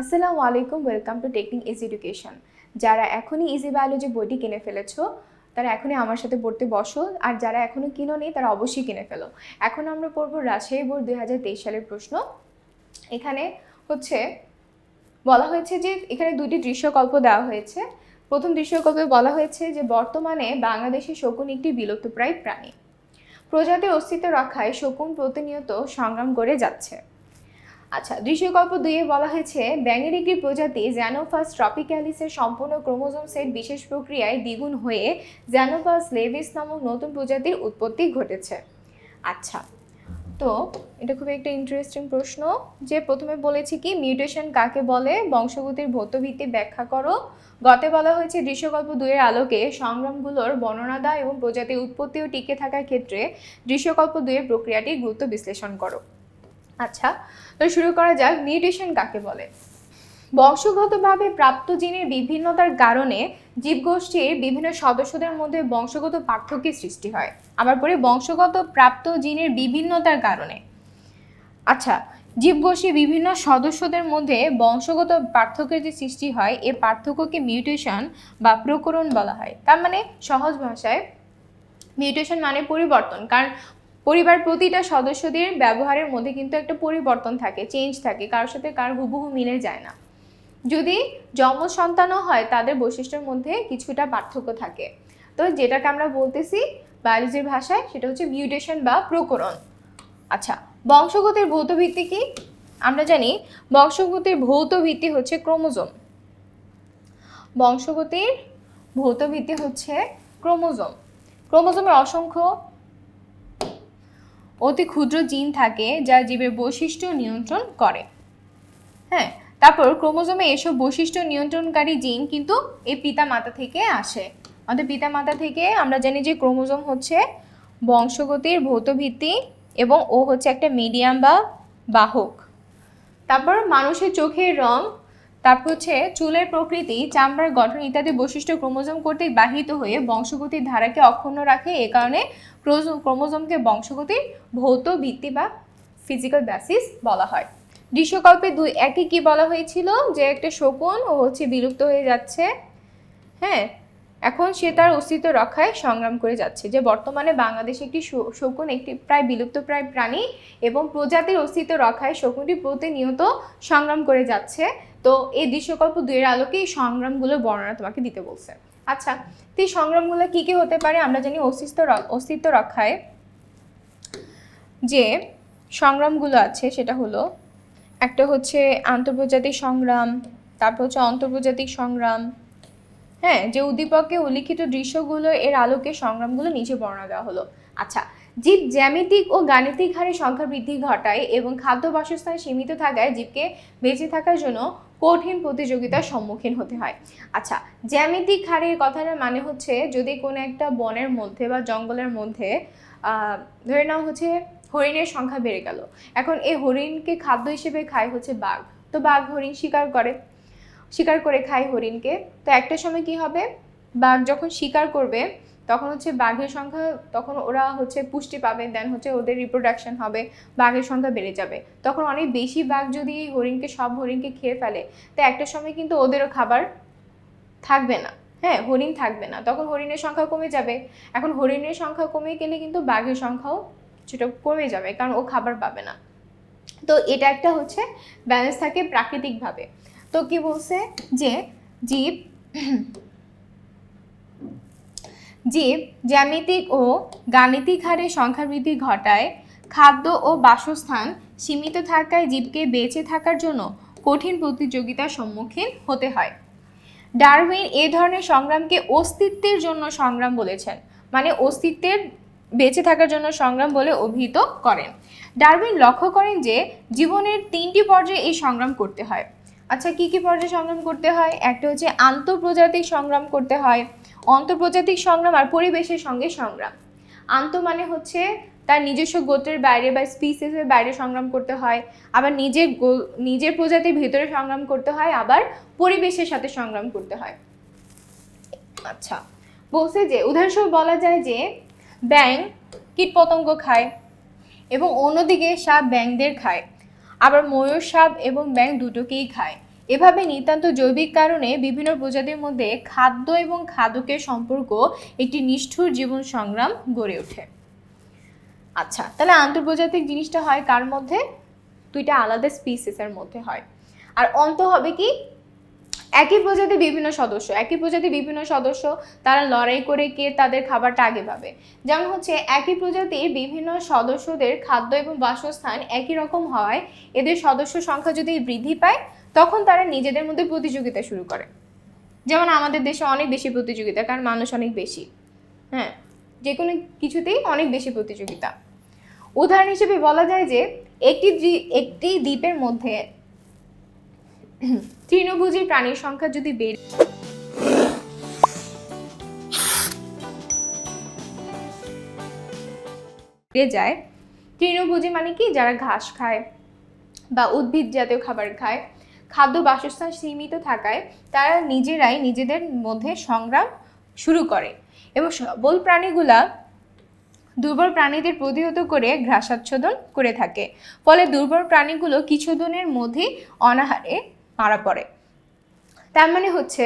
আসসালামু আলাইকুম welcome to technique is education যারা এখনই ইজি বায়োলজি বইটি কিনে ফেলেছো, তারা এখনই আমার সাথে পড়তে বসো। আর যারা এখনও কিনো নেই তারা অবশ্যই কিনে ফেলো। এখন আমরা পড়ব রাজশাহী বোর্ড দুই হাজার তেইশ সালের প্রশ্ন। এখানে হচ্ছে, বলা হয়েছে যে এখানে দুটি দৃশ্যকল্প দেওয়া হয়েছে। প্রথম দৃশ্যকল্পে বলা হয়েছে যে বর্তমানে বাংলাদেশে শকুন একটি বিলুপ্তপ্রায় প্রাণী। প্রজাতির অস্তিত্ব রক্ষায় শকুন প্রতিনিয়ত সংগ্রাম করে যাচ্ছে। আচ্ছা দৃশ্যকল্প দুইয়ে বলা হয়েছে, ব্যাঙের একটি প্রজাতি জ্যানোফাস ট্রপিক্যালিসের সম্পূর্ণ ক্রোমোজোম সেট বিশেষ প্রক্রিয়ায় দ্বিগুণ হয়ে জ্যানোফাস লেভিস নামক নতুন প্রজাতির উৎপত্তি ঘটেছে। আচ্ছা তো এটা খুবই একটা ইন্টারেস্টিং প্রশ্ন, যে প্রথমে বলেছি কি মিউটেশন কাকে বলে, বংশগতির ভৌতভিত্তি ব্যাখ্যা করো। গতে বলা হয়েছে, দৃশ্যকল্প দুইয়ের আলোকে সংগ্রামগুলোর বর্ণনা দাও এবং প্রজাতির উৎপত্তি ও টিকে থাকার ক্ষেত্রে দৃশ্যকল্প দুইয়ের প্রক্রিয়াটির গুরুত্ব বিশ্লেষণ করো। আচ্ছা তো শুরু করা যাক মিউটেশন কাকে বলে। বংশগতভাবে প্রাপ্ত জিনের বিভিন্নতার কারণে জীবগোষ্ঠীর বিভিন্ন সদস্যদের মধ্যে বংশগত পার্থক্যের সৃষ্টি হয়। আবার পরে বংশগত প্রাপ্ত জিনের বিভিন্নতার কারণে। আচ্ছা জীবগোষ্ঠীর বিভিন্ন সদস্যদের মধ্যে বংশগত পার্থক্যের যে সৃষ্টি হয়, এ পার্থক্যকে মিউটেশন বা প্রকরণ বলা হয়। তার মানে সহজ ভাষায় মিউটেশন মানে পরিবর্তন। কারণ পরিবার প্রতিটা সদস্যদের ব্যবহারের মধ্যে কিন্তু একটা পরিবর্তন থাকে চেঞ্জ থাকে। কারোর সাথে কার হুবহু মিলে যায় না। যদি জন্ম সন্তানও হয়, তাদের বৈশিষ্ট্যের মধ্যে কিছুটা পার্থক্য থাকে। তো যেটাকে আমরা বলতেছি বায়োলজির ভাষায়, সেটা হচ্ছে মিউটেশন বা প্রকরণ। আচ্ছা বংশগতির ভৌত ভিত্তি কি? আমরা জানি বংশগতির ভৌত ভিত্তি হচ্ছে ক্রোমোজোম। বংশগতির ভৌত ভিত্তি হচ্ছে ক্রোমোজোম। ক্রোমোজোমের অসংখ্য অতি ক্ষুদ্র জিন থাকে যা জীবের বৈশিষ্ট্য নিয়ন্ত্রণ করে। হ্যাঁ তারপর ক্রোমোজোমে এসব বৈশিষ্ট্য নিয়ন্ত্রণকারী জিন কিন্তু এই পিতা মাতা থেকে আসে। আমাদের পিতা মাতা থেকে আমরা জানি যে ক্রোমোজোম হচ্ছে বংশগতির ভৌত ভিত্তি এবং ও হচ্ছে একটা মিডিয়াম বা বাহক। তারপর মানুষের চোখের রং তারপর হচ্ছে চুলের প্রকৃতি, চামড়ার গঠন ইত্যাদি বৈশিষ্ট্য ক্রোমোজোম কর্তৃক বাহিত হয়ে বংশগতির ধারাকে অক্ষুণ্ণ রাখে। এ কারণে ক্রোমোজোমকে বংশগতির ভৌত ভিত্তি বা ফিজিক্যাল বেসিস বলা হয়। দৃশ্যকল্পে দুই একই কি বলা হয়েছিল? যে একটা শকুন ও হচ্ছে বিলুপ্ত হয়ে যাচ্ছে। হ্যাঁ এখন সে তার অস্তিত্ব রক্ষায় সংগ্রাম করে যাচ্ছে, যে বর্তমানে বাংলাদেশে একটি শকুন, একটি প্রায় বিলুপ্ত প্রায় প্রাণী এবং প্রজাতির অস্তিত্ব রক্ষায় শকুনটি প্রতিনিয়ত সংগ্রাম করে যাচ্ছে। তো এই দৃশ্যকল্প দুইয়ের আলোকে এই সংগ্রামগুলো বর্ণনা তোমাকে দিতে বলছে। আচ্ছা তো এই সংগ্রামগুলো কী কী হতে পারে আমরা জানি অস্তিত্ব অস্তিত্ব রক্ষায় যে সংগ্রামগুলো আছে সেটা হলো, একটা হচ্ছে আন্তর্জাতিক সংগ্রাম, তারপর হচ্ছে অন্তর্জাতিক সংগ্রাম হ্যাঁ যে উদ্দীপকে উল্লিখিত দৃশ্যগুলো এর আলোকে সংগ্রামগুলো নিচে বর্ণনা দেওয়া হলো। আচ্ছা জীব জ্যামিতিক ও গাণিতিক হারে সংখ্যা বৃদ্ধি ঘটায় এবং খাদ্য বাসস্থান সীমিত থাকায় জীবকে বেঁচে থাকার জন্য কঠিন প্রতিযোগিতার সম্মুখীন হতে হয়। আচ্ছা জ্যামিতিক হারের কথাটার মানে হচ্ছে যদি কোনো একটা বনের মধ্যে বা জঙ্গলের মধ্যে ধরে নাও হচ্ছে হরিণের সংখ্যা বেড়ে গেল। এখন এই হরিণকে খাদ্য হিসেবে খায় হচ্ছে বাঘ। তো বাঘ হরিণ শিকার করে। শিকার করে খায় হরিণকে। তো একটা সময় কি হবে? বাঘ যখন শিকার করবে, তখন হচ্ছে বাঘের সংখ্যা, তখন ওরা হচ্ছে পুষ্টি পাবে দেন হচ্ছে ওদের রিপ্রোডাকশন হবে, বাঘের সংখ্যা বেড়ে যাবে। তখন অনেক বেশি বাঘ যদি হরিণকে, সব হরিণকে খেয়ে ফেলে, তো একটা সময় কিন্তু ওদেরও খাবার থাকবে না। হ্যাঁ হরিণ থাকবে না। তখন হরিণের সংখ্যা কমে যাবে। এখন হরিণের সংখ্যা কমে গেলে কিন্তু বাঘের সংখ্যাও কিছুটা কমে যাবে, কারণ ও খাবার পাবে না। তো এটা একটা হচ্ছে ব্যালেন্স থাকে প্রাকৃতিকভাবে। তো কি বলছে? যে জীব জীব জ্যামিতিক ও গাণিতিক হারে সংখ্যা বৃদ্ধি ঘটায়, খাদ্য ও বাসস্থান সীমিত থাকায় জীবকে বেঁচে থাকার জন্য কঠিন প্রতিযোগিতার সম্মুখীন হতে হয়। ডারউইন এ ধরনের সংগ্রামকে অস্তিত্বের জন্য সংগ্রাম বলেছেন মানে অস্তিত্বের বেঁচে থাকার জন্য সংগ্রাম বলে অভিহিত করেন। ডারউইন লক্ষ্য করেন যে জীবনের তিনটি পর্যায়ে এই সংগ্রাম করতে হয়। আচ্ছা কি কি পর্যায়ে সংগ্রাম করতে হয়? একটা হচ্ছে আন্তঃপ্রজাতিক সংগ্রাম করতে হয়। অন্তর্প্রজাতিক সংগ্রাম আর পরিবেশের সঙ্গে সংগ্রাম। আন্ত মানে হচ্ছে তার নিজস্ব গোত্রের বাইরে বা স্পিসিসের বাইরে সংগ্রাম করতে হয়। আবার নিজের নিজের প্রজাতির ভিতরে সংগ্রাম করতে হয়, আবার পরিবেশের সাথে সংগ্রাম করতে হয়। আচ্ছা বলছে যে, উদাহরণস্বরূপ বলা যায় যে ব্যাং কীটপতঙ্গ খায় এবং অন্যদিকে সাপ ব্যাংদের খায়। আবার ময়ূর সাপ এবং ব্যাঙ দুটোকেই খায়। এভাবে নিতান্ত জৈবিক কারণে বিভিন্ন প্রজাতির মধ্যে খাদ্য এবং খাদকের সম্পর্ক একটি নিষ্ঠুর জীবন সংগ্রাম গড়ে ওঠে। আচ্ছা তাহলে আন্তর্জাতিক জিনিসটা হয় কার মধ্যে? দুইটা আলাদা স্পিসিসের মধ্যে হয়। আর অন্ত হবে কি? একই প্রজাতির বিভিন্ন সদস্য, একই প্রজাতির বিভিন্ন সদস্য, তারা লড়াই করে কে তাদের খাবারটা আগে পাবে। যেমন হচ্ছে, একই প্রজাতির বিভিন্ন সদস্যদের খাদ্য এবং বাসস্থান একই রকম হওয়ায় এদের সদস্য সংখ্যা যদি বৃদ্ধি পায়, তখন তারা নিজেদের মধ্যে প্রতিযোগিতা শুরু করে। যেমন আমাদের দেশে অনেক বেশি প্রতিযোগিতা, কারণ মানুষ অনেক বেশি। হ্যাঁ যে কোনো কিছুতেই অনেক বেশি প্রতিযোগিতা। উদাহরণ হিসেবে বলা যায় যে, একটি একটি দ্বীপের মধ্যে তৃণভোজী প্রাণীর সংখ্যা যদি বেড়ে বেড়ে যায়, তৃণভোজী মানে কি? যারা ঘাস খায় বা উদ্ভিদ জাতীয় খাবার খায়, খাদ্য বাসস্থান সীমিত থাকায় তারা নিজেরাই নিজেদের মধ্যে সংগ্রাম শুরু করে এবং সবল প্রাণীগুলা দুর্বল প্রাণীদের প্রতিহত করে ঘ্রাসাচ্ছাদন করে থাকে। ফলে দুর্বল প্রাণীগুলো কিছুদিনের মধ্যেই অনাহারে মারা পড়ে। তার মানে হচ্ছে,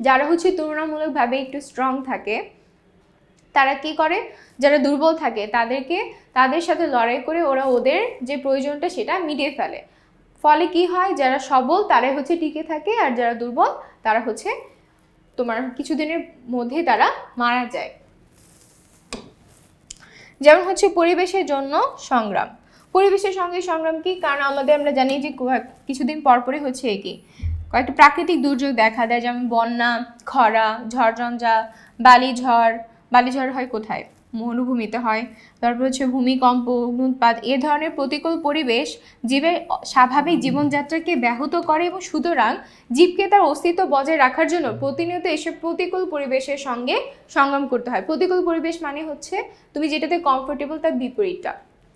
যারা হচ্ছে তুলনামূলকভাবে একটু স্ট্রং থাকে, তারা কি করে? যারা দুর্বল থাকে, তাদেরকে, তাদের সাথে লড়াই করে ওরা ওদের যে প্রয়োজনটা সেটা মিটিয়ে ফেলে। ফলে কি হয়? যারা সবল, তারাই হচ্ছে টিকে থাকে, আর যারা দুর্বল, তারা হচ্ছে তোমার কিছুদিনের মধ্যে তারা মারা যায়। যেমন হচ্ছে পরিবেশের জন্য সংগ্রাম। পরিবেশের সঙ্গে সংগ্রাম কি? কারণ আমাদের, আমরা জানি যে কিছুদিন পরপরই হচ্ছে কি কয়েকটা প্রাকৃতিক দুর্যোগ দেখা দেয়, যেমন বন্যা, খরা, ঝড়ঝঞ্ঝা, বালিঝড়। বালিঝড় হয় কোথায়? মরুভূমিতে হয়। তারপর হচ্ছে ভূমিকম্প অগ্নুৎপাত এ ধরনের প্রতিকূল পরিবেশ জীবের স্বাভাবিক জীবনযাত্রাকে ব্যাহত করে এবং সুতরাং জীবকে তার অস্তিত্ব বজায় রাখার জন্য প্রতিনিয়ত এসব প্রতিকূল পরিবেশের সঙ্গে সংগ্রাম করতে হয়। প্রতিকূল পরিবেশ মানে হচ্ছে তুমি যেটাতে কমফোর্টেবল তার বিপরীতটা।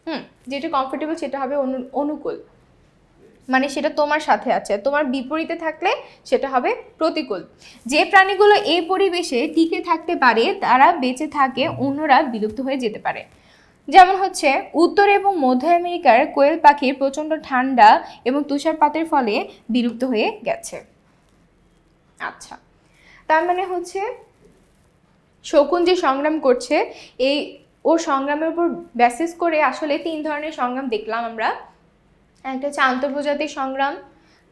হুম, যেটা কমফোর্টেবল সেটা হবে অনু- অনুকূল। মানে সেটা তোমার সাথে আছে, তোমার বিপরীতে থাকলে সেটা হবে প্রতিকূল। যে প্রাণীগুলো এই পরিবেশে টিকে থাকতে পারে, তারা বেঁচে থাকে, অন্যরা বিলুপ্ত হয়ে যেতে পারে। যেমন হচ্ছে, উত্তর এবং মধ্য আমেরিকার কোয়েল পাখি প্রচণ্ড ঠান্ডা এবং তুষারপাতের ফলে বিলুপ্ত হয়ে গেছে। আচ্ছা তার মানে হচ্ছে, শকুন যে সংগ্রাম করছে, এই ও সংগ্রামের উপর বেসিস করে আসলে তিন ধরনের সংগ্রাম দেখলাম আমরা। একটা হচ্ছে আন্তর্জাতিক সংগ্রাম,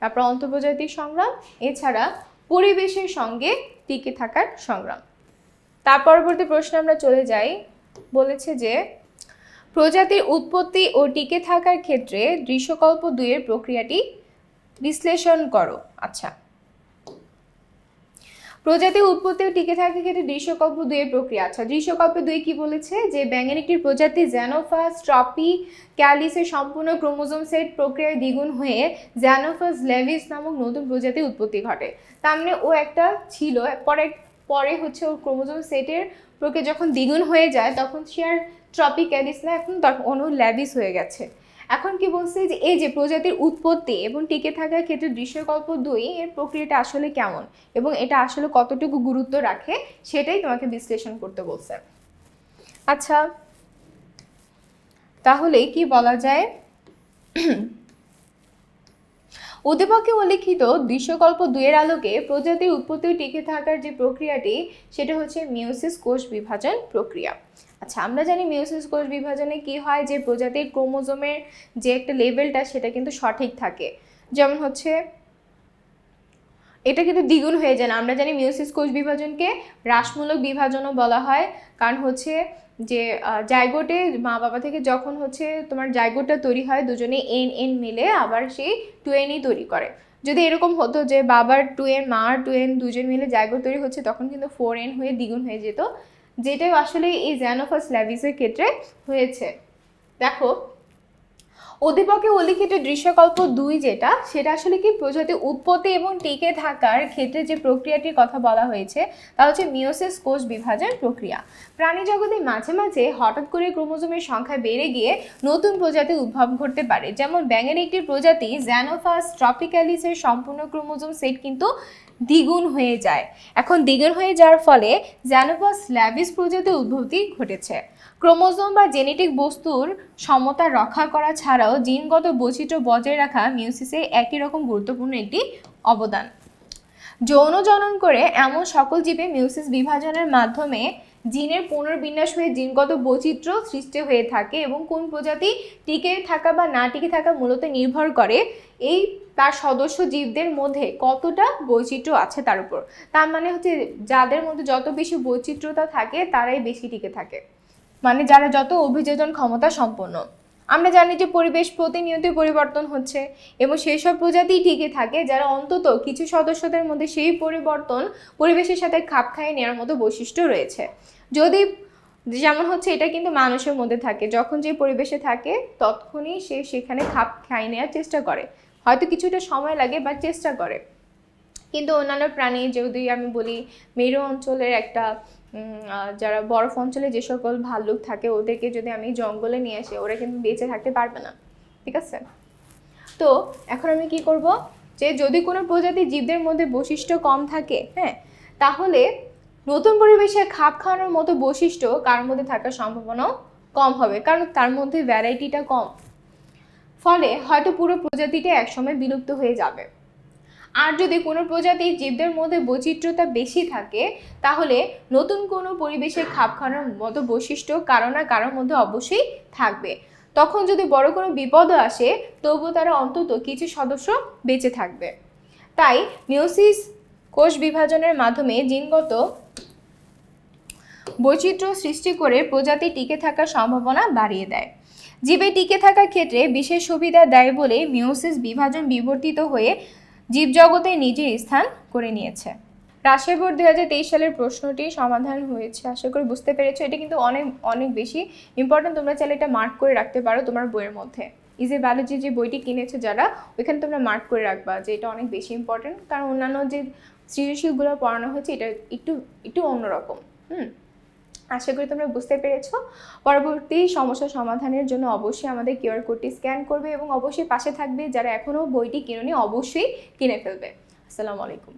তারপর অন্তর্জাতিক সংগ্রাম, এছাড়া পরিবেশের সঙ্গে টিকে থাকার সংগ্রাম। তার পরবর্তী প্রশ্নে আমরা চলে যাই। বলেছে যে, প্রজাতির উৎপত্তি ও টিকে থাকার ক্ষেত্রে দৃশ্যকল্প দুইয়ের প্রক্রিয়াটি বিশ্লেষণ করো। আচ্ছা প্রজাতি উৎপত্তি টিকে থাকার ক্ষেত্রে দৃশ্যকল্প দুইয়ের প্রক্রিয়া। আচ্ছা দৃশ্যকল্প দুই কি বলেছে? যে ব্যাঙের একটি প্রজাতি জ্যানোফাস ট্রপি ক্যালিসের সম্পূর্ণ ক্রোমোজোম সেট প্রক্রিয়ায় দ্বিগুণ হয়ে জ্যানোফাস লেভিস নামক নতুন প্রজাতির উৎপত্তি ঘটে। তার মানে ও একটা ছিল, পরে পরে হচ্ছে ওর ক্রোমোজোম সেটের প্রক্রিয়া যখন দ্বিগুণ হয়ে যায়, তখন সে আর ট্রপি ক্যালিস না, এখন তখন অনু ল্যাবিস হয়ে গেছে। এখন কি বলছে যে এই যে প্রজাতির উৎপত্তি এবং টিকে থাকার ক্ষেত্রে দৃশ্যকল্প দুই এর প্রক্রিয়াটা আসলে কেমন এবং এটা আসলে কতটুকু গুরুত্ব রাখে সেটাই তোমাকে বিশ্লেষণ করতে বলছে। আচ্ছা তাহলে কি বলা যায়? উদ্দীপকে উল্লিখিত দৃশ্যকল্প দুয়ের আলোকে প্রজাতির উৎপত্তি টিকে থাকার যে প্রক্রিয়াটি, সেটা হচ্ছে মিউসিস কোষ বিভাজন প্রক্রিয়া। আচ্ছা আমরা জানি মিওসিস কোষ বিভাজনে কি হয়? যে প্রজাতির ক্রোমোজোমের যে একটা লেভেলটা, সেটা কিন্তু সঠিক থাকে। যেমন হচ্ছে, এটা কিন্তু দ্বিগুণ হয়ে যায় না। আমরা জানি মিওসিস কোষ বিভাজনকে হ্রাসমূলক বিভাজনও বলা হয়। কারণ হচ্ছে যে জায়গোটে মা বাবা থেকে যখন হচ্ছে তোমার জায়গোটা তৈরি হয়, দুজনে এন এন মিলে আবার সেই টু এনই তৈরি করে। যদি এরকম হতো যে বাবার টু এন মার টু এন দুজন মিলে জায়গো তৈরি হচ্ছে, তখন কিন্তু ফোর এন হয়ে দ্বিগুণ হয়ে যেত। যেটাও আসলে এই জ্যানোফাস ল্যাভিসের ক্ষেত্রে হয়েছে। দেখো উদ্দীপকে উল্লিখিত দৃশ্যকল্প দুই যেটা, সেটা আসলে কি প্রজাতি উৎপত্তি এবং টিকে থাকার ক্ষেত্রে যে প্রক্রিয়াটির কথা বলা হয়েছে, তা হচ্ছে মিওসিস কোষ বিভাজন প্রক্রিয়া। প্রাণী জগতে মাঝে মাঝে হঠাৎ করে ক্রোমোজোমের সংখ্যা বেড়ে গিয়ে নতুন প্রজাতি উদ্ভব ঘটতে পারে। যেমন ব্যাঙের একটি প্রজাতি জ্যানোফাস ট্রপিক্যালিসের সম্পূর্ণ ক্রোমোজোম সেট কিন্তু দ্বিগুণ হয়ে যায়। এখন দ্বিগুণ হয়ে যাওয়ার ফলে জ্যানোভাস ল্যাভিস প্রজাতির উদ্ভূতি ঘটেছে। ক্রোমোজোম বা জেনেটিক বস্তুর সমতা রক্ষা করা ছাড়াও জিনগত বৈচিত্র্য বজায় রাখা মিউসিসে একই রকম গুরুত্বপূর্ণ একটি অবদান। যৌন জনন করে এমন সকল জীবে মিউসিস বিভাজনের মাধ্যমে জিনের পুনর্বিন্যাস হয়ে জিনগত বৈচিত্র্য সৃষ্টি হয়ে থাকে এবং কোন প্রজাতি টিকে থাকা বা না টিকে থাকা মূলত নির্ভর করে, এই তার সদস্য জীবদের মধ্যে কতটা বৈচিত্র্য আছে তার উপর। তার মানে হচ্ছে যাদের মধ্যে যত বেশি বৈচিত্র্যতা থাকে, তারাই বেশি টিকে থাকে। মানে যারা যত অভিযোজন ক্ষমতা সম্পন্ন। আমরা জানি যে পরিবেশ প্রতিনিয়ত পরিবর্তন হচ্ছে এবং সেই সব প্রজাতি টিকে থাকে যারা অন্তত কিছু সদস্যদের মধ্যে সেই পরিবর্তন পরিবেশের সাথে খাপ খাইয়ে নেওয়ার মতো বৈশিষ্ট্য রয়েছে। যদি যেমন হচ্ছে এটা কিন্তু মানুষের মধ্যে থাকে, যখন যে পরিবেশে থাকে তৎক্ষণই সে সেখানে খাপ খাইয়ে নেওয়ার চেষ্টা করে। হয়তো কিছুটা সময় লাগে বা চেষ্টা করে। কিন্তু অন্যান্য প্রাণী, যদি আমি বলি, মেরু অঞ্চলের একটা যারা বরফ অঞ্চলে যে সকল ভাল্লুক থাকে, ওদেরকে যদি আমি জঙ্গলে নিয়ে আসি, ওরা কিন্তু বেঁচে থাকতে পারবে না। ঠিক আছে? তো এখন আমি কি করব? যে যদি কোনো প্রজাতি জীবদের মধ্যে বৈশিষ্ট্য কম থাকে হ্যাঁ তাহলে নতুন পরিবেশে খাপ খাওয়ানোর মতো বৈশিষ্ট্য কার মধ্যে থাকার সম্ভাবনাও কম হবে, কারণ তার মধ্যে ভ্যারাইটিটা কম। ফলে হয়তো পুরো প্রজাতিটা একসময় বিলুপ্ত হয়ে যাবে। আর যদি কোনো প্রজাতির জীবদের মধ্যে বৈচিত্র্যতা বেশি থাকে, তাহলে নতুন কোনো পরিবেশে খাপ খাওয়ানোর মতো বৈশিষ্ট্য কারও না কারোর মধ্যে অবশ্যই থাকবে। তখন যদি বড় কোনো বিপদও আসে, তবুও তারা অন্তত কিছু সদস্য বেঁচে থাকবে। তাই মিউসিস কোষ বিভাজনের মাধ্যমে জিনগত বৈচিত্র্য সৃষ্টি করে প্রজাতি টিকে থাকার সম্ভাবনা বাড়িয়ে দেয়। জীবে টিকে থাকার ক্ষেত্রে বিশেষ সুবিধা দেয় বলে মিউসিস বিভাজন বিবর্তিত হয়ে জীবজগতে নিজের স্থান করে নিয়েছে। রাজশাহী বোর্ড দুই হাজার তেইশ সালের প্রশ্নটি সমাধান হয়েছে, আশা করি বুঝতে পেরেছ। এটা কিন্তু অনেক অনেক বেশি ইম্পর্টেন্ট তোমরা চাইলে এটা মার্ক করে রাখতে পারো তোমার বইয়ের মধ্যে। ইজি বায়োলজি যে বইটি কিনেছো যারা, ওইখানে তোমরা মার্ক করে রাখবা যে এটা অনেক বেশি ইম্পর্টেন্ট কারণ অন্যান্য যে সৃজনশীলগুলো পড়ানো হয়েছে এটা একটু একটু অন্যরকম। হুম? আশা করি তোমরা বুঝতে পেরেছ। পরবর্তী সমস্যা সমাধানের জন্য অবশ্যই আমাদের কিউআর কোডটি স্ক্যান করবে এবং অবশ্যই পাশে থাকবে যারা এখনও বইটি কিনুনি অবশ্যই কিনে ফেলবে। আসসালামু আলাইকুম।